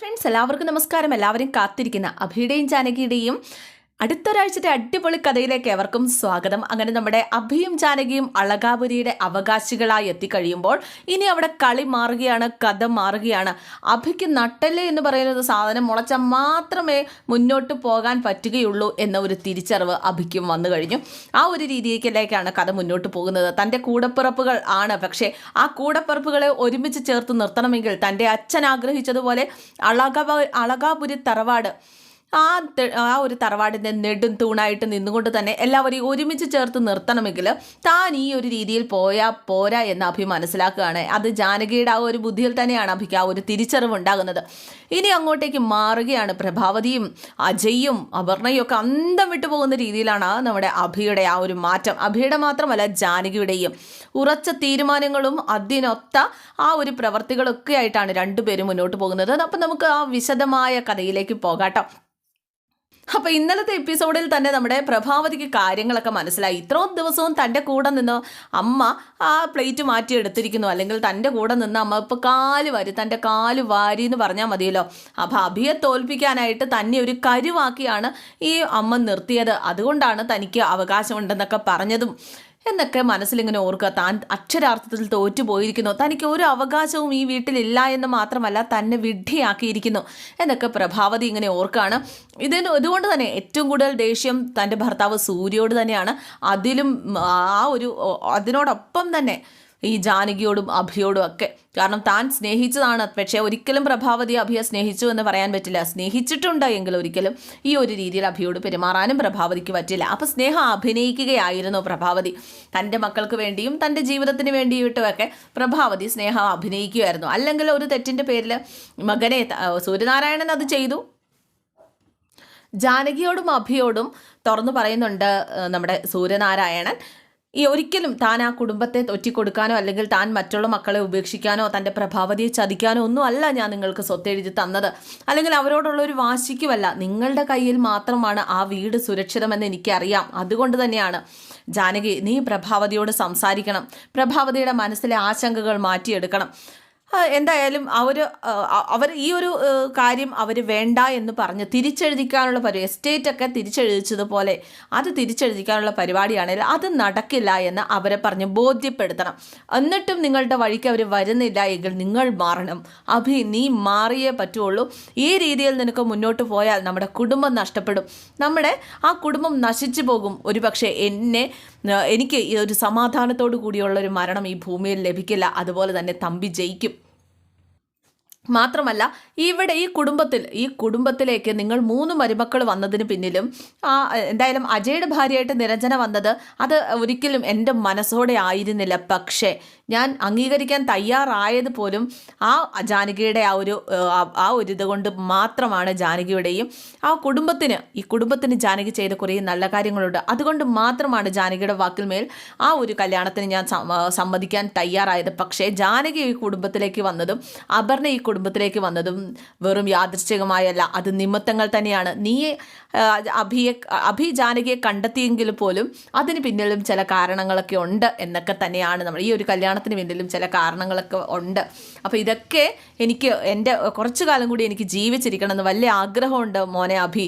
Friends എല്ലാവർക്കും നമസ്കാരം. എല്ലാവരും കാത്തിരിക്കുന്ന അഭിയുടെയും ജാനകിയുടെയും അടുത്തൊരാഴ്ചത്തെ അടിപൊളി കഥയിലേക്ക് എവർക്കും സ്വാഗതം. അങ്ങനെ നമ്മുടെ അഭിയും ജാനകിയും അളകാപുരിയുടെ അവകാശികളായി എത്തിക്കഴിയുമ്പോൾ ഇനി അവിടെ കളി മാറുകയാണ് കഥ മാറുകയാണ്. അഭിക്ക് നട്ടൽ എന്ന് പറയുന്നത് സാധനം മുളച്ച മാത്രമേ മുന്നോട്ട് പോകാൻ പറ്റുകയുള്ളൂ എന്ന ഒരു തിരിച്ചറിവ് അഭിക്കും വന്നു കഴിഞ്ഞു. ആ ഒരു രീതിയിലേക്കാണ് കഥ മുന്നോട്ട് പോകുന്നത്. തന്റെ കൂടപ്പിറപ്പുകൾ ആണ്. പക്ഷേ ആ കൂടപ്പിറപ്പുകളെ ഒരുമിച്ച് ചേർത്ത് നിർത്തണമെങ്കിൽ തന്റെ അച്ഛൻ ആഗ്രഹിച്ചതുപോലെ അളകാപ അളകാപുരി തറവാട് ആ ആ ഒരു തറവാടിന്റെ നെടും തൂണായിട്ട് നിന്നുകൊണ്ട് തന്നെ എല്ലാവരെയും ഒരുമിച്ച് ചേർത്ത് നിർത്തണമെങ്കിൽ താൻ ഈ ഒരു രീതിയിൽ പോയാൽ പോരാ എന്ന് അഭി മനസ്സിലാക്കുകയാണ്. അത് ജാനകിയുടെ ആ ഒരു ബുദ്ധിയിൽ തന്നെയാണ് അഭിക്ക് ആ ഒരു തിരിച്ചറിവ് ഉണ്ടാകുന്നത്. ഇനി അങ്ങോട്ടേക്ക് മാറുകയാണ് പ്രഭാവതിയും അജയും അപർണയും ഒക്കെ അന്തം വിട്ടു പോകുന്ന രീതിയിലാണ് നമ്മുടെ അഭിയുടെ ആ ഒരു മാറ്റം. അഭിയുടെ മാത്രമല്ല ജാനകിയുടെയും ഉറച്ച തീരുമാനങ്ങളും അതിനൊത്ത ആ ഒരു പ്രവർത്തികളൊക്കെ ആയിട്ടാണ് രണ്ടുപേരും മുന്നോട്ട് പോകുന്നത്. അപ്പം നമുക്ക് ആ വിശദമായ കഥയിലേക്ക് പോകാട്ടോ. അപ്പൊ ഇന്നലത്തെ എപ്പിസോഡിൽ തന്നെ നമ്മുടെ പ്രഭാവതിക്ക് കാര്യങ്ങളൊക്കെ മനസ്സിലായി. ഇത്രയും ദിവസവും തന്റെ കൂടെ നിന്ന് അമ്മ ആ പ്ലേറ്റ് മാറ്റി എടുത്തിരിക്കുന്നു. അല്ലെങ്കിൽ തന്റെ കൂടെ നിന്ന് അമ്മ ഇപ്പൊ കാൽ വാരി തന്റെ കാൽ വാരി എന്ന് പറഞ്ഞാൽ മതിയല്ലോ. അപ്പൊ അഭിയെ തോൽപ്പിക്കാനായിട്ട് തന്നെ ഒരു കരുവാക്കിയാണ് ഈ അമ്മ നിർത്തിയത്. അതുകൊണ്ടാണ് തനിക്ക് അവകാശമുണ്ടെന്നൊക്കെ പറഞ്ഞതും. എന്നൊക്കെ മനസ്സിലിങ്ങനെ ഓർക്കുക. താൻ അക്ഷരാർത്ഥത്തിൽ തോറ്റുപോയിരിക്കുന്നു. തനിക്ക് ഒരു അവകാശവും ഈ വീട്ടിലില്ല എന്ന് മാത്രമല്ല തന്നെ വിഡ്ഢിയാക്കിയിരിക്കുന്നു എന്നൊക്കെ പ്രഭാവതി ഇങ്ങനെ ഓർക്കുകയാണ് ഇതിന് ഇതുകൊണ്ട് തന്നെ ഏറ്റവും കൂടുതൽ ദേഷ്യം തന്റെ ഭർത്താവ് സൂര്യയോട് തന്നെയാണ്. അതിലും ആ ഒരു അതിനോടൊപ്പം തന്നെ ഈ ജാനകിയോടും അഭിയോടും ഒക്കെ. കാരണം താൻ സ്നേഹിച്ചതാണ്. പക്ഷേ ഒരിക്കലും പ്രഭാവതി അഭിയെ സ്നേഹിച്ചു എന്ന് പറയാൻ പറ്റില്ല. സ്നേഹിച്ചിട്ടുണ്ട് എങ്കിൽ ഒരിക്കലും ഈ ഒരു രീതിയിൽ അഭിയോട് പെരുമാറാനും പ്രഭാവതിക്ക് പറ്റില്ല. അപ്പോൾ സ്നേഹം അഭിനയിക്കുകയായിരുന്നു പ്രഭാവതി. തന്റെ മക്കൾക്ക് വേണ്ടിയും തന്റെ ജീവിതത്തിന് വേണ്ടിയിട്ടുമൊക്കെ പ്രഭാവതി സ്നേഹം അഭിനയിക്കുകയായിരുന്നു അല്ലെങ്കിൽ ഒരു തെറ്റിന്റെ പേരിൽ മകനെ സൂര്യനാരായണൻ അത് ചെയ്തു. ജാനകിയോടും അഭിയോടും തുറന്നു പറയുന്നുണ്ട് നമ്മുടെ സൂര്യനാരായണൻ. ഈ ഒരിക്കലും താൻ ആ കുടുംബത്തെ ഒറ്റിക്കൊടുക്കാനോ അല്ലെങ്കിൽ താൻ മറ്റുള്ള മക്കളെ ഉപേക്ഷിക്കാനോ തന്റെ പ്രഭാവതിയെ ചതിക്കാനോ ഒന്നും അല്ല ഞാൻ നിങ്ങൾക്ക് സ്വത്തെഴുതി തന്നത്. അല്ലെങ്കിൽ അവരോടുള്ള ഒരു വാശിക്കുമല്ല. നിങ്ങളുടെ കയ്യിൽ മാത്രമാണ് ആ വീട് സുരക്ഷിതമെന്ന് എനിക്കറിയാം. അതുകൊണ്ട് തന്നെയാണ്. ജാനകി നീ പ്രഭാവതിയോട് സംസാരിക്കണം. പ്രഭാവതിയുടെ മനസ്സിലെ ആശങ്കകൾ മാറ്റിയെടുക്കണം. എന്തായാലും അവർ അവർ ഈ ഒരു കാര്യം അവർ വേണ്ട എന്ന് പറഞ്ഞ് തിരിച്ചെഴുതിക്കാനുള്ള പരി എസ്റ്റേറ്റ് ഒക്കെ തിരിച്ചെഴുതിച്ചതുപോലെ അത് തിരിച്ചെഴുതിക്കാനുള്ള പരിപാടിയാണെങ്കിൽ അത് നടക്കില്ല എന്ന് അവരെ പറഞ്ഞ് ബോധ്യപ്പെടുത്തണം. എന്നിട്ടും നിങ്ങളുടെ വഴിക്ക് അവർ വരുന്നില്ല എങ്കിൽ നിങ്ങൾ മാറണം. അഭി നീ മാറിയേ പറ്റുള്ളൂ. ഈ രീതിയിൽ നിനക്ക് മുന്നോട്ട് പോയാൽ നമ്മുടെ കുടുംബം നഷ്ടപ്പെടും. നമ്മുടെ ആ കുടുംബം നശിച്ചു പോകും. ഒരുപക്ഷെ എന്നെ എനിക്ക് ഒരു സമാധാനത്തോടു കൂടിയുള്ള ഒരു മരണം ഈ ഭൂമിയിൽ ലഭിക്കില്ല. അതുപോലെ തന്നെ തമ്പി ജയിക്കും. മാത്രമല്ല ഇവിടെ ഈ കുടുംബത്തിൽ ഈ കുടുംബത്തിലേക്ക് നിങ്ങൾ മൂന്ന് മരുമക്കൾ വന്നതിന് പിന്നിലും ആ എന്തായാലും അജയുടെ ഭാര്യയായിട്ട് നിരഞ്ജന വന്നത് അത് ഒരിക്കലും എന്റെ മനസ്സോടെ ആയിരുന്നില്ല. പക്ഷേ ഞാൻ അംഗീകരിക്കാൻ തയ്യാറായത് പോലും ആ ജാനകിയുടെ ആ ഒരു ആ- ഒരു ഇത് കൊണ്ട് മാത്രമാണ് ജാനകിയുടെയും ആ കുടുംബത്തിന് ഈ കുടുംബത്തിന് ജാനകി ചെയ്ത കുറേ നല്ല കാര്യങ്ങളുണ്ട്. അതുകൊണ്ട് മാത്രമാണ് ജാനകിയുടെ വാക്കിൽ മേൽ ആ ഒരു കല്യാണത്തിന് ഞാൻ സമ്മതിക്കാൻ തയ്യാറായത്. പക്ഷേ ജാനകി ഈ കുടുംബത്തിലേക്ക് വന്നതും അപർണ ഈ കുടുംബത്തിലേക്ക് വന്നതും വെറും യാദൃശ്ചികമായല്ല. അത് നിമിത്തങ്ങൾ തന്നെയാണ്. നീ ആ, അഭിയെ അഭി ജാനകിയെ കണ്ടെത്തിയെങ്കിൽ പോലും അതിന് പിന്നിലും ചില കാരണങ്ങളൊക്കെ ഉണ്ട് എന്നൊക്കെ തന്നെയാണ് നമ്മൾ ഈ ഒരു കല്യാണത്തിന് പിന്നിലും ചില കാരണങ്ങളൊക്കെ ഉണ്ട്. അപ്പോൾ ഇതൊക്കെ എനിക്ക് എന്റെ കുറച്ചു കാലം കൂടി എനിക്ക് ജീവിച്ചിരിക്കണം എന്ന് വലിയ ആഗ്രഹമുണ്ട് മോനെ അഭി.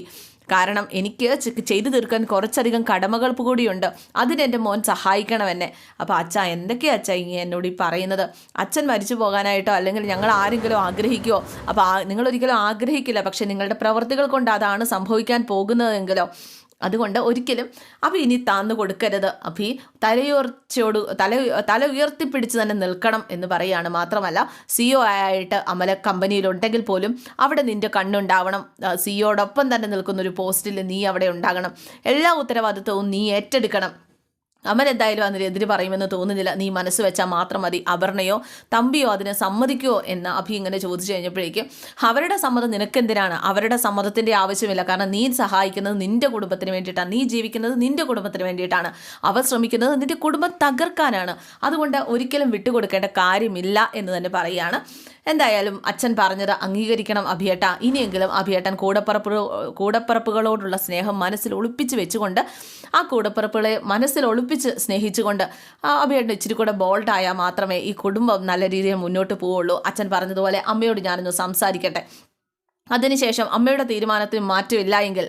കാരണം എനിക്ക് ചെയ്തു തീർക്കാൻ കുറച്ചധികം കടമകൾ കൂടിയുണ്ട്. അതിന് എന്റെ മോൻ സഹായിക്കണം എന്നെ അപ്പോൾ അച്ഛ എന്തൊക്കെയാ അച്ഛ ഇങ്ങനെ എന്നോട് ഈ പറയുന്നത്? അച്ഛൻ മരിച്ചു പോകാനായിട്ടോ അല്ലെങ്കിൽ ഞങ്ങൾ ആരെങ്കിലും ആഗ്രഹിക്കുമോ അപ്പോൾ നിങ്ങളൊരിക്കലും ആഗ്രഹിക്കില്ല. പക്ഷേ നിങ്ങളുടെ പ്രവൃത്തികൾ കൊണ്ട് അതാണ് സംഭവിക്കാൻ പോകുന്നതെങ്കിലോ? അതുകൊണ്ട് ഒരിക്കലും അഭി ഇനി താന്നു കൊടുക്കരുത്. അഭി തലയുയർച്ചയോട് തല തല ഉയർത്തിപ്പിടിച്ച് തന്നെ നിൽക്കണം എന്ന് പറയുകയാണ് മാത്രമല്ല സിഒ ആയിട്ട് അമല കമ്പനിയിലുണ്ടെങ്കിൽ പോലും അവിടെ നിന്റെ കണ്ണുണ്ടാവണം. സിഒയോടൊപ്പം തന്നെ നിൽക്കുന്ന ഒരു പോസ്റ്റിൽ നീ അവിടെ ഉണ്ടാകണം. എല്ലാ ഉത്തരവാദിത്വവും നീ ഏറ്റെടുക്കണം. അമൽ എന്തായാലും അതിനെതിരെ പറയുമെന്ന് തോന്നുന്നില്ല. നീ മനസ്സ് വെച്ചാൽ മാത്രം മതി. അപർണയോ തമ്പിയോ അതിനെ സമ്മതിക്കുമോ എന്ന് അഭി ഇങ്ങനെ ചോദിച്ചു കഴിഞ്ഞപ്പോഴേക്കും അവരുടെ സമ്മതം നിനക്കെന്തിനാണ്? അവരുടെ സമ്മതത്തിന്റെ ആവശ്യമില്ല. കാരണം നീ സഹായിക്കുന്നത് നിന്റെ കുടുംബത്തിന് വേണ്ടിയിട്ടാണ്. നീ ജീവിക്കുന്നത് നിന്റെ കുടുംബത്തിന് വേണ്ടിയിട്ടാണ്. അവർ ശ്രമിക്കുന്നത് നിന്റെ കുടുംബം തകർക്കാനാണ്. അതുകൊണ്ട് ഒരിക്കലും വിട്ടുകൊടുക്കേണ്ട കാര്യമില്ല എന്ന് തന്നെ പറയുകയാണ് എന്തായാലും അച്ഛൻ പറഞ്ഞത് അംഗീകരിക്കണം അഭിയേട്ട. ഇനിയെങ്കിലും അഭിയേട്ടൻ കൂടപ്പറപ്പ് കൂടപ്പറപ്പുകളോടുള്ള സ്നേഹം മനസ്സിൽ ഒളിപ്പിച്ച് വെച്ചുകൊണ്ട് ആ കൂടപ്പറപ്പുകളെ മനസ്സിൽ ഒളിപ്പിച്ച് സ്നേഹിച്ചുകൊണ്ട് അഭിയേട്ടൻ ഇച്ചിരി കൂടെ ബോൾഡായാൽ മാത്രമേ ഈ കുടുംബം നല്ല രീതിയിൽ മുന്നോട്ട് പോവുള്ളൂ. അച്ഛൻ പറഞ്ഞതുപോലെ അമ്മയോട് ഞാനൊന്ന് സംസാരിക്കട്ടെ. അതിനുശേഷം അമ്മയുടെ തീരുമാനത്തിന് മാറ്റമില്ല എങ്കിൽ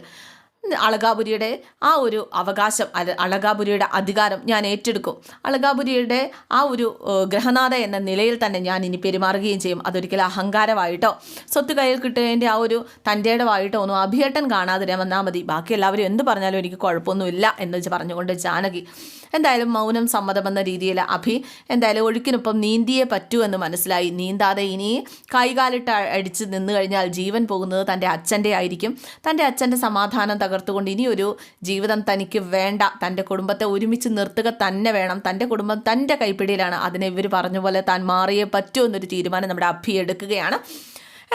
അളകാപുരിയുടെ ആ ഒരു അവകാശം അളകാപുരിയുടെ അധികാരം ഞാൻ ഏറ്റെടുക്കും. അളകാപുരിയുടെ ആ ഒരു ഗ്രഹനാഥ എന്ന നിലയിൽ തന്നെ ഞാൻ ഇനി പെരുമാറുകയും ചെയ്യും. അതൊരിക്കലും അഹങ്കാരമായിട്ടോ സ്വത്ത് കയ്യിൽ കിട്ടുന്നതിന്റെ ആ ഒരു തന്റെടവായിട്ടോ ഒന്നും അഭിയേട്ടൻ കാണാതിരാൻ വന്നാൽ മതി. ബാക്കി എല്ലാവരും എന്ത് പറഞ്ഞാലും എനിക്ക് കുഴപ്പമൊന്നുമില്ല എന്ന് വെച്ച് പറഞ്ഞുകൊണ്ട് ജാനകി എന്തായാലും മൗനം സമ്മതമെന്ന രീതിയിൽ അഭി എന്തായാലും ഒഴുക്കിനൊപ്പം നീന്തിയേ പറ്റൂ എന്ന് മനസ്സിലായി. നീന്താതെ ഇനി കൈകാലിട്ട് അടിച്ച് നിന്നു കഴിഞ്ഞാൽ ജീവൻ പോകുന്നത് തന്റെ അച്ഛന്റെ ആയിരിക്കും. തന്റെ അച്ഛന്റെ സമാധാനം തകർത്തുകൊണ്ട് ഇനിയൊരു ജീവിതം തനിക്ക് വേണ്ട. തന്റെ കുടുംബത്തെ ഒരുമിച്ച് നിർത്തുക തന്നെ വേണം. തന്റെ കുടുംബം തന്റെ കൈപ്പിടിയിലാണ്. അതിനെ ഇവർ പറഞ്ഞ പോലെ താൻ മാറിയേ പറ്റൂ എന്നൊരു തീരുമാനം നമ്മുടെ അഭി എടുക്കുകയാണ്.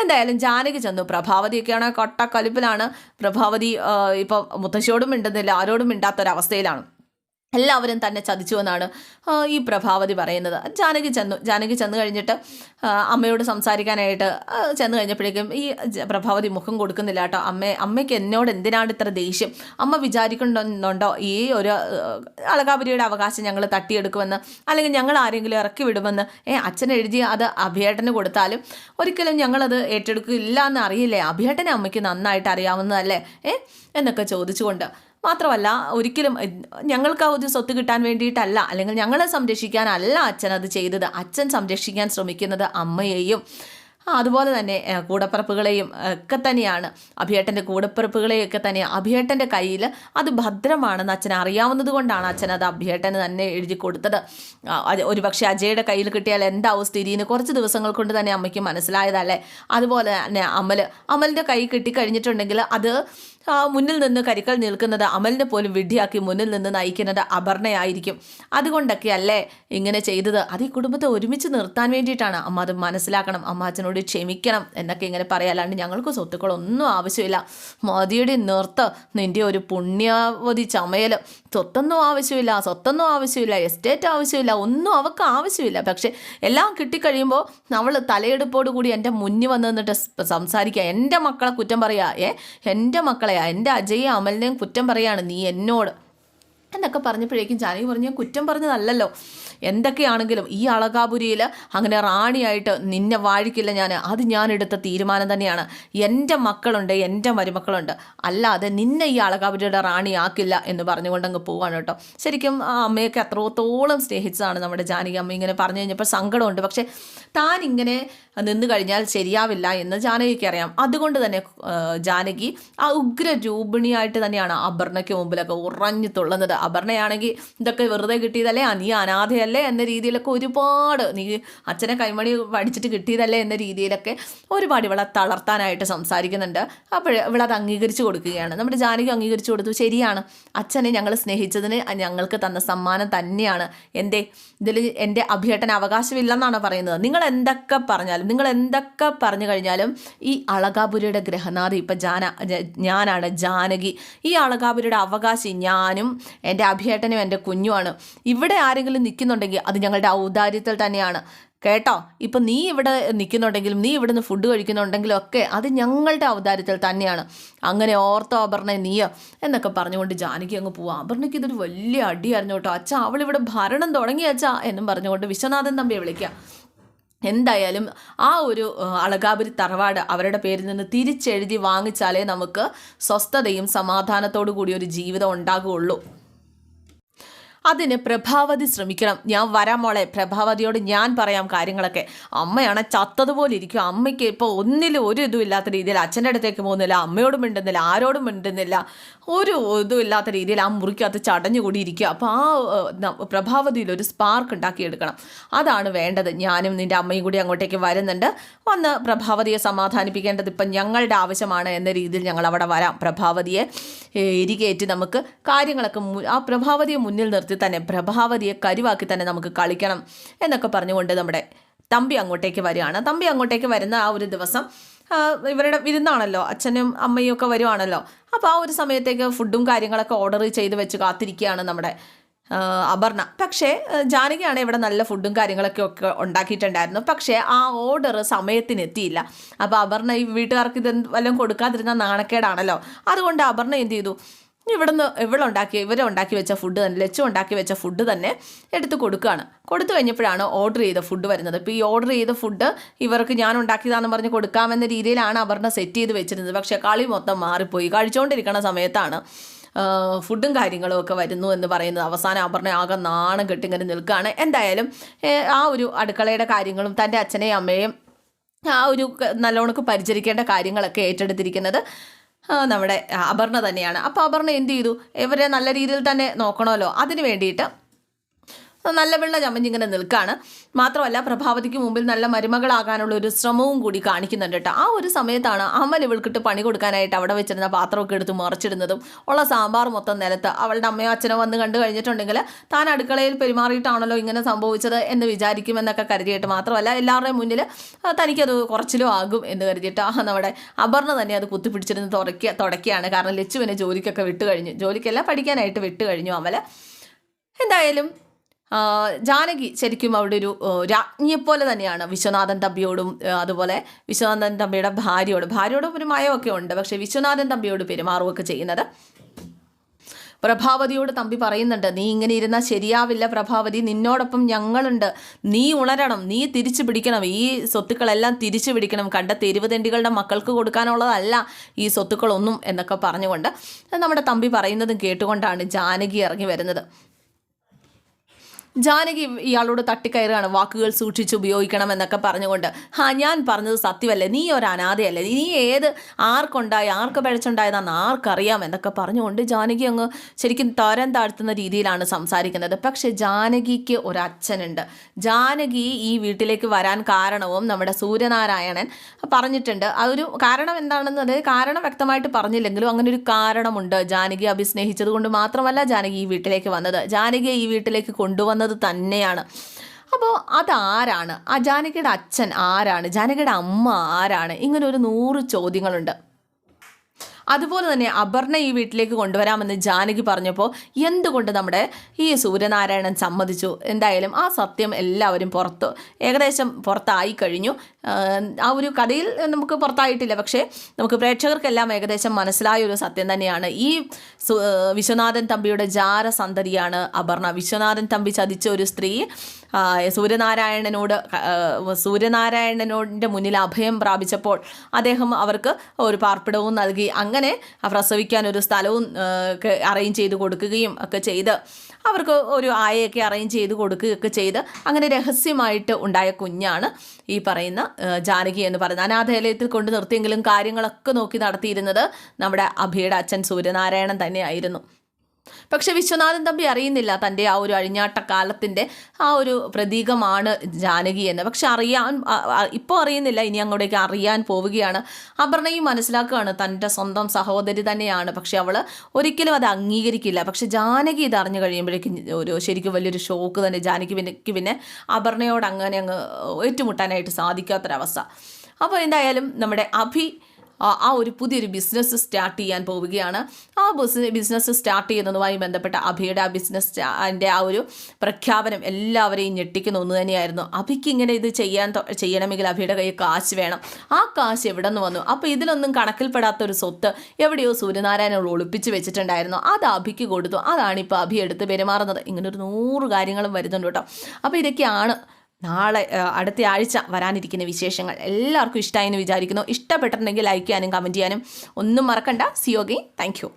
എന്തായാലും ജാനകി ചെന്നു. പ്രഭാവതിയൊക്കെയാണ് കൊട്ടക്കലിപ്പിലാണ് പ്രഭാവതി ഇപ്പം മുത്തശ്ശിയോടും മിണ്ടുന്നില്ല. ആരോടും മിണ്ടാത്തൊരവസ്ഥയിലാണ്. എല്ലാവരും തന്നെ ചതിച്ചു എന്നാണ് ഈ പ്രഭാവതി പറയുന്നത്. ജാനകി ചെന്നു ജാനകി ചെന്ന് കഴിഞ്ഞിട്ട് അമ്മയോട് സംസാരിക്കാനായിട്ട് ചെന്ന് കഴിഞ്ഞപ്പോഴേക്കും ഈ പ്രഭാവതി മുഖം കൊടുക്കുന്നില്ല കേട്ടോ. അമ്മ അമ്മയ്ക്ക് എന്നോട് എന്തിനാണ് ഇത്ര ദേഷ്യം? അമ്മ വിചാരിക്കുന്നുണ്ടോ? ഈ ഒരു അളകാപുരിയുടെ അവകാശം ഞങ്ങൾ തട്ടിയെടുക്കുമെന്ന് അല്ലെങ്കിൽ ഞങ്ങൾ ആരെങ്കിലും ഇറക്കി വിടുമെന്ന്? ഏ അച്ഛൻ എഴുതി അത് അഭിയേട്ടന് കൊടുത്താലും ഒരിക്കലും ഞങ്ങളത് ഏറ്റെടുക്കില്ല എന്ന് അറിയില്ലേ? അഭിയേട്ടനെ അമ്മയ്ക്ക് നന്നായിട്ട് അറിയാവുന്നതല്ലേ? ഏ എന്നൊക്കെ ചോദിച്ചുകൊണ്ട് മാത്രമല്ല ഒരിക്കലും ഞങ്ങൾക്ക് ആ ഒരു സ്വത്ത് കിട്ടാൻ വേണ്ടിയിട്ടല്ല അല്ലെങ്കിൽ ഞങ്ങളെ സംരക്ഷിക്കാനല്ല അച്ഛൻ അത് ചെയ്തത്. അച്ഛൻ സംരക്ഷിക്കാൻ ശ്രമിക്കുന്നത് അമ്മയെയും അതുപോലെ തന്നെ കൂടപ്പറപ്പുകളെയും ഒക്കെ തന്നെയാണ്. അഭിയേട്ടന്റെ കൂടപ്പിറപ്പുകളെയൊക്കെ തന്നെ അഭിയേട്ടന്റെ കയ്യിൽ അത് ഭദ്രമാണെന്ന് അച്ഛൻ അറിയാവുന്നത് കൊണ്ടാണ് അച്ഛൻ അത് അഭിയേട്ടന് തന്നെ എഴുതി കൊടുത്തത്. ആ, അത് ഒരു പക്ഷേ അജയുടെ കയ്യിൽ കിട്ടിയാൽ എന്താവും സ്ഥിതിന്ന് കുറച്ച് ദിവസങ്ങൾ കൊണ്ട് തന്നെ അമ്മയ്ക്ക് മനസ്സിലായതല്ലേ? അതുപോലെ തന്നെ അമൽ അമലിന്റെ കൈ കിട്ടിക്കഴിഞ്ഞിട്ടുണ്ടെങ്കിൽ അത് മുന്നിൽ നിന്ന് കരിക്കൽ നിൽക്കുന്നത് അമലിനെ പോലും വിഡ്ഢിയാക്കി മുന്നിൽ നിന്ന് നയിക്കുന്നത് അപർണയായിരിക്കും. അതുകൊണ്ടൊക്കെ അല്ലേ ഇങ്ങനെ ചെയ്തത്? അത് ഈ കുടുംബത്തെ ഒരുമിച്ച് നിർത്താൻ വേണ്ടിയിട്ടാണ്. അമ്മ അത് മനസ്സിലാക്കണം. അമ്മ അച്ഛനോട് ക്ഷമിക്കണം എന്നൊക്കെ ഇങ്ങനെ പറയാം. ഞങ്ങൾക്ക് സ്വത്തുക്കളൊന്നും ആവശ്യമില്ല. മോദിയുടെ നിർത്ത്. നിന്റെ ഒരു പുണ്യാവധി ചമയൽ സ്വത്തൊന്നും ആവശ്യമില്ല. സ്വത്തൊന്നും ആവശ്യമില്ല. എസ്റ്റേറ്റ് ആവശ്യമില്ല. ഒന്നും അവൾക്ക് ആവശ്യമില്ല. പക്ഷെ എല്ലാം കിട്ടിക്കഴിയുമ്പോൾ നമ്മൾ തലയെടുപ്പോട് കൂടി എന്റെ മുന്നിൽ വന്ന് നിന്നിട്ട് സംസാരിക്കുക. എന്റെ മക്കളെ കുറ്റം പറയുക. ഏ? എന്റെ മക്കളെയാ എന്റെ അജയ് അമലിനെയും കുറ്റം പറയാണ് നീ എന്നോട്. എന്നൊക്കെ പറഞ്ഞപ്പോഴേക്കും ജാനകി പറഞ്ഞു "ഞാൻ കുറ്റം പറഞ്ഞതല്ലല്ലോ. എന്തൊക്കെയാണെങ്കിലും ഈ അളകാപുരിയിൽ അങ്ങനെ റാണിയായിട്ട് നിന്നെ വാഴിക്കില്ല ഞാൻ അത് ഞാൻ എടുത്ത തീരുമാനം തന്നെയാണ്. എന്റെ മക്കളുണ്ട് എന്റെ മരുമക്കളുണ്ട്. അല്ലാതെ നിന്നെ ഈ അളകാപുരിയുടെ റാണിയാക്കില്ല എന്ന് പറഞ്ഞുകൊണ്ട് അങ്ങ് പോവാണ് കേട്ടോ. ശരിക്കും ആ അമ്മയൊക്കെ അത്രത്തോളം സ്നേഹിച്ചതാണ് നമ്മുടെ ജാനകി അമ്മ ഇങ്ങനെ പറഞ്ഞു കഴിഞ്ഞപ്പോൾ സങ്കടമുണ്ട്. പക്ഷേ താൻ ഇങ്ങനെ നിന്ന് കഴിഞ്ഞാൽ ശരിയാവില്ല എന്ന് ജാനകിക്ക് അറിയാം. അതുകൊണ്ട് തന്നെ ജാനകി ആ ഉഗ്ര രൂപിണിയായിട്ട് തന്നെയാണ് അപർണയ്ക്ക് മുമ്പിലൊക്കെ ഉറഞ്ഞു തുള്ളുന്നത്. അപർണയാണെങ്കിൽ ഇതൊക്കെ വെറുതെ കിട്ടിയതല്ലേ? നീ അനാഥയല്ലേ എന്ന രീതിയിലൊക്കെ ഒരുപാട് നീ അച്ഛനെ കൈമണി പഠിച്ചിട്ട് കിട്ടിയതല്ലേ എന്ന രീതിയിലൊക്കെ ഒരുപാട് ഇവളെ തളർത്താനായിട്ട് സംസാരിക്കുന്നുണ്ട്. അപ്പോൾ ഇവളത് അംഗീകരിച്ചു കൊടുക്കുകയാണ്. നമ്മുടെ ജാനകി അംഗീകരിച്ചു കൊടുത്തു. ശരിയാണ്. അച്ഛനെ ഞങ്ങൾ സ്നേഹിച്ചതിന് ഞങ്ങൾക്ക് തന്ന സമ്മാനം തന്നെയാണ്. എന്റെ ഇതിൽ എന്റെ അഭിയേട്ടൻ അവകാശമില്ലെന്നാണ് പറയുന്നത്? നിങ്ങൾ എന്തൊക്കെ പറഞ്ഞാലും നിങ്ങൾ എന്തൊക്കെ പറഞ്ഞു കഴിഞ്ഞാലും ഈ അളകാപുരിയുടെ ഗ്രഹനാഥി ഇപ്പം ജാന ഞാനാണ് ജാനകി. ഈ അളകാപുരിയുടെ അവകാശി ഞാനും എന്റെ അഭിയേട്ടനും എന്റെ കുഞ്ഞുമാണ്. ഇവിടെ ആരെങ്കിലും നിൽക്കുന്നുണ്ടെങ്കിൽ അത് ഞങ്ങളുടെ ഔദാര്യത്തിൽ തന്നെയാണ്. കേട്ടോ? ഇപ്പം നീ ഇവിടെ നിൽക്കുന്നുണ്ടെങ്കിലും നീ ഇവിടുന്ന് ഫുഡ് കഴിക്കുന്നുണ്ടെങ്കിലും ഒക്കെ അത് ഞങ്ങളുടെ അവതാരത്തിൽ തന്നെയാണ്. അങ്ങനെ ഓർത്തോ അപർണ നീയോ? എന്നൊക്കെ പറഞ്ഞുകൊണ്ട് ജാനകി അങ്ങ് പോവാം. അപർണയ്ക്ക് ഇതൊരു വലിയ അടിയായിരുന്നു കേട്ടോ. അച്ഛാ അവളിവിടെ ഭരണം തുടങ്ങി അച്ഛാ എന്നും പറഞ്ഞുകൊണ്ട് വിശ്വനാഥൻ തമ്പിയെ വിളിക്കാം എന്തായാലും ആ ഒരു അളകാപുരി തറവാട് അവരുടെ പേരിൽ നിന്ന് തിരിച്ചെഴുതി വാങ്ങിച്ചാലേ നമുക്ക് സ്വസ്ഥതയും സമാധാനത്തോടു കൂടി ഒരു ജീവിതം ഉണ്ടാകുകയുള്ളൂ. അതിന് പ്രഭാവതി ശ്രമിക്കണം. ഞാൻ വരാം മോളെ. പ്രഭാവതിയോട് ഞാൻ പറയാം കാര്യങ്ങളൊക്കെ. അമ്മയാണ് ചത്തതുപോലെ ഇരിക്കും അമ്മയ്ക്ക് ഇപ്പോൾ ഒന്നിലും ഒരു ഇതും ഇല്ലാത്ത രീതിയിൽ അച്ഛന്റെ അടുത്തേക്ക് പോകുന്നില്ല അമ്മയോടും മിണ്ടുന്നില്ല ആരോടും മിണ്ടുന്നില്ല ഒരു ഇതും ഇല്ലാത്ത രീതിയിൽ ആ മുറിക്കകത്ത് ചടഞ്ഞുകൂടി ഇരിക്കുക. അപ്പോൾ ആ പ്രഭാവതിയിൽ ഒരു സ്പാർക്ക് ഉണ്ടാക്കിയെടുക്കണം. അതാണ് വേണ്ടത്. ഞാനും നിന്റെ അമ്മയും കൂടി അങ്ങോട്ടേക്ക് വരുന്നുണ്ട്. വന്ന് പ്രഭാവതിയെ സമാധാനിപ്പിക്കേണ്ടത് ഇപ്പം ഞങ്ങളുടെ ആവശ്യമാണ് എന്ന രീതിയിൽ ഞങ്ങൾ അവിടെ വരാം. പ്രഭാവതിയെ ഇരികേറ്റ് നമുക്ക് കാര്യങ്ങളൊക്കെ ആ പ്രഭാവതിയെ മുന്നിൽ നിർത്തി തന്നെ പ്രഭാവതിയെ കരുവാക്കി തന്നെ നമുക്ക് കളിക്കണം എന്നൊക്കെ പറഞ്ഞുകൊണ്ട് നമ്മുടെ തമ്പി അങ്ങോട്ടേക്ക് വരികയാണ്. തമ്പി അങ്ങോട്ടേക്ക് വരുന്ന ആ ഒരു ദിവസം ഇവരുടെ വിരുന്നാണല്ലോ. അച്ഛനും അമ്മയും ഒക്കെ വരുവാണല്ലോ. അപ്പോൾ ആ ഒരു സമയത്തേക്ക് ഫുഡും കാര്യങ്ങളൊക്കെ ഓർഡർ ചെയ്ത് വെച്ച് കാത്തിരിക്കുകയാണ് നമ്മുടെ അപർണ. പക്ഷേ ജാനകിയാണ് ഇവിടെ നല്ല ഫുഡും കാര്യങ്ങളൊക്കെ ഒക്കെ ഉണ്ടാക്കിയിട്ടുണ്ടായിരുന്നു. പക്ഷേ ആ ഓർഡർ സമയത്തിന് എത്തിയില്ല. അപ്പോൾ അപർണ ഈ വീട്ടുകാർക്ക് ഇത് വല്ലതും കൊടുക്കാതിരുന്ന നാണക്കേടാണല്ലോ. അതുകൊണ്ട് അപർണ എന്ത് ചെയ്തു? ഇവിടുന്ന് ഇവളുണ്ടാക്കി ഇവരെ ഉണ്ടാക്കി വെച്ച ഫുഡ് തന്നെ ലച്ചു ഉണ്ടാക്കി വെച്ച ഫുഡ് തന്നെ എടുത്ത് കൊടുക്കുകയാണ് കൊടുത്തു കഴിഞ്ഞപ്പോഴാണ് ഓർഡർ ചെയ്ത ഫുഡ് വരുന്നത്. ഇപ്പോൾ ഈ ഓർഡർ ചെയ്ത ഫുഡ് ഇവർക്ക് ഞാൻ ഉണ്ടാക്കിയതാണെന്ന് പറഞ്ഞ് കൊടുക്കാമെന്ന രീതിയിലാണ് അപർണ സെറ്റ് ചെയ്ത് വെച്ചിരുന്നത്. പക്ഷേ കളി മൊത്തം മാറിപ്പോയി. കഴിച്ചുകൊണ്ടിരിക്കുന്ന സമയത്താണ് ഫുഡും കാര്യങ്ങളും ഒക്കെ വരുന്നു എന്ന് പറയുന്നത്. അവസാനം അപർണ ആകെ നാണം കെട്ടിങ്ങനെ നിൽക്കുകയാണ്. എന്തായാലും ആ ഒരു അടുക്കളയുടെ കാര്യങ്ങളും തന്റെ അച്ഛനെയും അമ്മയെയും ആ ഒരു നല്ലോണക്ക് പരിചരിക്കേണ്ട കാര്യങ്ങളൊക്കെ ഏറ്റെടുത്തിരിക്കുന്നത് നമ്മുടെ അപർണ തന്നെയാണ്. അപ്പോൾ അപർണ എന്ത് ചെയ്തു? ഇവരെ നല്ല രീതിയിൽ തന്നെ നോക്കണമല്ലോ. അതിന് വേണ്ടിയിട്ട് നല്ല വെള്ള ഇങ്ങനെ നിൽക്കുകയാണ് മാത്രമല്ല പ്രഭാവതിക്ക് മുമ്പിൽ നല്ല മരുമകളാകാനുള്ള ഒരു ശ്രമവും കൂടി കാണിക്കുന്നുണ്ട് കേട്ടോ. ആ ഒരു സമയത്താണ് അമൽ ഇവൾക്കിട്ട് പണി കൊടുക്കാനായിട്ട് അവിടെ വെച്ചിരുന്ന പാത്രമൊക്കെ എടുത്ത് മറിച്ചിടുന്നതും ഉള്ള സാമ്പാർ മൊത്തം നിലത്ത് അവളുടെ അമ്മയോ അച്ഛനോ വന്ന് കണ്ടു കഴിഞ്ഞിട്ടുണ്ടെങ്കിൽ താൻ അടുക്കളയിൽ പെരുമാറിയിട്ടാണല്ലോ ഇങ്ങനെ സംഭവിച്ചത് എന്ന് വിചാരിക്കുമെന്നൊക്കെ കരുതിയിട്ട് മാത്രമല്ല എല്ലാവരുടെയും മുന്നിൽ തനിക്കത് കുറച്ചിലും ആകും എന്ന് കരുതിയിട്ട് നമ്മുടെ അപർണ തന്നെ അത് കുത്തിപ്പിടിച്ചിരുന്ന് തുടക്കുക തുടക്കുകയാണ് കാരണം ലച്ചുവിനെ ജോലിക്കൊക്കെ വിട്ട് കഴിഞ്ഞു ജോലിക്കെല്ലാം പഠിക്കാനായിട്ട് വിട്ട് കഴിഞ്ഞു അമല. എന്തായാലും ജാനകി ശരിക്കും അവിടെ ഒരു രാജ്ഞിയെപ്പോലെ തന്നെയാണ്. വിശ്വനാഥൻ തമ്പിയോടും അതുപോലെ വിശ്വനാഥൻ തമ്പിയുടെ ഭാര്യയോടും ഭാര്യയോടും ഒരു മയമൊക്കെ ഉണ്ട്. പക്ഷേ വിശ്വനാഥൻ തമ്പിയോട് പെരുമാറുകയൊക്കെ ചെയ്യുന്നത് പ്രഭാവതിയോട് തമ്പി പറയുന്നുണ്ട് നീ ഇങ്ങനെ ഇരുന്നാൽ ശരിയാവില്ല പ്രഭാവതി. നിന്നോടൊപ്പം ഞങ്ങളുണ്ട്. നീ ഉണരണം. നീ തിരിച്ചു പിടിക്കണം. ഈ സ്വത്തുക്കളെല്ലാം തിരിച്ചു പിടിക്കണം. കണ്ട തെരുവുതെണ്ടികളുടെ മക്കൾക്ക് കൊടുക്കാനുള്ളതല്ല ഈ സ്വത്തുക്കളൊന്നും എന്നൊക്കെ പറഞ്ഞുകൊണ്ട് നമ്മുടെ തമ്പി പറയുന്നതും കേട്ടുകൊണ്ടാണ് ജാനകി ഇറങ്ങി വരുന്നത്. ജാനകി ഇയാളോട് തട്ടിക്കയറുകയാണ് വാക്കുകൾ സൂക്ഷിച്ച് ഉപയോഗിക്കണം എന്നൊക്കെ പറഞ്ഞുകൊണ്ട്. ഹാ ഞാൻ പറഞ്ഞത് സത്യമല്ലേ നീ ഒരു അനാഥയല്ലേ? നീ ഏത് ആർക്കുണ്ടായി ആർക്ക് പഴച്ചുണ്ടായതാന്ന് ആർക്കറിയാം എന്നൊക്കെ പറഞ്ഞുകൊണ്ട് ജാനകി അങ്ങ് ശരിക്കും തരം താഴ്ത്തുന്ന രീതിയിലാണ് സംസാരിക്കുന്നത്. പക്ഷെ ജാനകിക്ക് ഒരച്ഛനുണ്ട്. ജാനകി ഈ വീട്ടിലേക്ക് വരാൻ കാരണവും നമ്മുടെ സൂര്യനാരായണൻ പറഞ്ഞിട്ടുണ്ട്. അതൊരു കാരണം എന്താണെന്ന് അതായത് കാരണം വ്യക്തമായിട്ട് പറഞ്ഞില്ലെങ്കിലും അങ്ങനെ ഒരു കാരണമുണ്ട് ജാനകി അഭിസ്നേഹിച്ചത് കൊണ്ട് മാത്രമല്ല ജാനകി ഈ വീട്ടിലേക്ക് വന്നത്. ജാനകിയെ ഈ വീട്ടിലേക്ക് കൊണ്ടുവന്നത് തന്നെയാണ്. അപ്പോൾ അതാരാണ്? ആ ജാനകിയുടെ അച്ഛൻ ആരാണ്? ജാനകിയുടെ അമ്മ ആരാണ്? ഇങ്ങനെ ഒരു നൂറ് ചോദ്യങ്ങളുണ്ട്. അതുപോലെ തന്നെ അപർണ ഈ വീട്ടിലേക്ക് കൊണ്ടുവരാമെന്ന് ജാനകി പറഞ്ഞപ്പോൾ എന്തുകൊണ്ട് നമ്മുടെ ഈ സൂര്യനാരായണൻ സമ്മതിച്ചു? എന്തായാലും ആ സത്യം എല്ലാവരും പുറത്ത് ഏകദേശം പുറത്തായി കഴിഞ്ഞു. ആ ഒരു കഥയിൽ നമുക്ക് പുറത്തായിട്ടില്ല. പക്ഷേ നമുക്ക് പ്രേക്ഷകർക്കെല്ലാം ഏകദേശം മനസ്സിലായ ഒരു സത്യം തന്നെയാണ്. ഈ വിശ്വനാഥൻ തമ്പിയുടെ ജാരസന്തതിയാണ് അപർണ. വിശ്വനാഥൻ തമ്പി ചതിച്ച ഒരു സ്ത്രീ സൂര്യനാരായണനോട് സൂര്യനാരായണനോടിന്റെ മുന്നിൽ അഭയം പ്രാപിച്ചപ്പോൾ അദ്ദേഹം അവർക്ക് ഒരു പാർപ്പിടവും നൽകി. അങ്ങനെ പ്രസവിക്കാൻ ഒരു സ്ഥലവും അറേഞ്ച് ചെയ്ത് കൊടുക്കുകയും ഒക്കെ ചെയ്ത്. അവർക്ക് ഒരു ആയയൊക്കെ അറേഞ്ച് ചെയ്ത് കൊടുക്കുകയൊക്കെ ചെയ്ത് അങ്ങനെ രഹസ്യമായിട്ട് ഉണ്ടായ കുഞ്ഞാണ് ഈ പറയുന്ന ജാനകി എന്ന് പറയുന്നത്. അനാഥാലയത്തിൽ കൊണ്ട് നിർത്തിയെങ്കിലും കാര്യങ്ങളൊക്കെ നോക്കി നടത്തിയിരുന്നത് നമ്മുടെ അഭിയുടെ അച്ഛൻ സൂര്യനാരായണൻ തന്നെയായിരുന്നു. പക്ഷെ വിശ്വനാഥൻ തമ്പി അറിയുന്നില്ല തന്റെ ആ ഒരു അഴിഞ്ഞാട്ട കാലത്തിന്റെ ആ ഒരു പ്രതീകമാണ് ജാനകി എന്ന്. പക്ഷെ അറിയാൻ ഇപ്പോൾ അറിയുന്നില്ല ഇനി അങ്ങോട്ടേക്ക് അറിയാൻ പോവുകയാണ്. അപർണയും മനസ്സിലാക്കുകയാണ് തന്റെ സ്വന്തം സഹോദരി തന്നെയാണ്. പക്ഷെ അവൾ ഒരിക്കലും അത് അംഗീകരിക്കില്ല. പക്ഷെ ജാനകി ഇത് അറിഞ്ഞു കഴിയുമ്പോഴേക്കും ഒരു ശരിക്കും വലിയൊരു ഷോക്ക് തന്നെ ജാനകി പിന്നെ പിന്നെ അപർണയോട് അങ്ങനെ അങ്ങ് ഏറ്റുമുട്ടാനായിട്ട് സാധിക്കാത്തൊരവസ്ഥ. അപ്പോൾ എന്തായാലും നമ്മുടെ അഭി ആ ഒരു പുതിയൊരു ബിസിനസ് സ്റ്റാർട്ട് ചെയ്യാൻ പോവുകയാണ്. ആ ബിസിനസ് സ്റ്റാർട്ട് ചെയ്യുന്നതുമായി ബന്ധപ്പെട്ട അഭിയുടെ ആ ബിസിനസ് അതിന്റെ ആ ഒരു പ്രഖ്യാപനം എല്ലാവരെയും ഞെട്ടിക്കുന്ന ഒന്ന് തന്നെയായിരുന്നു. അഭിക്ക് ഇങ്ങനെ ഇത് ചെയ്യാൻ ചെയ്യണമെങ്കിൽ അഭിയുടെ കയ്യിൽ കാശ് വേണം. ആ കാശ് എവിടെ നിന്ന് വന്നു? അപ്പോൾ ഇതിലൊന്നും കണക്കിൽപ്പെടാത്ത ഒരു സ്വത്ത് എവിടെയോ സൂര്യനാരായണൻ ഒളിപ്പിച്ച് വെച്ചിട്ടുണ്ടായിരുന്നു. അത് അഭിക്ക് കൊടുത്തു. അതാണ് ഇപ്പോൾ അഭി എടുത്ത് പെരുമാറുന്നത്. ഇങ്ങനൊരു നൂറ് കാര്യങ്ങളും വരുന്നുണ്ട് കേട്ടോ. അപ്പോൾ ഇതൊക്കെയാണ് നാളെ അടുത്ത ആഴ്ച വരാനിരിക്കുന്ന വിശേഷങ്ങൾ എല്ലാവർക്കും ഇഷ്ടമായി എന്ന് വിചാരിക്കുന്നു. ഇഷ്ടപ്പെട്ടിട്ടുണ്ടെങ്കിൽ ലൈക്ക് ചെയ്യാനും കമന്റ് ചെയ്യാനും ഒന്നും മറക്കണ്ട. സിയോഗി താങ്ക് യു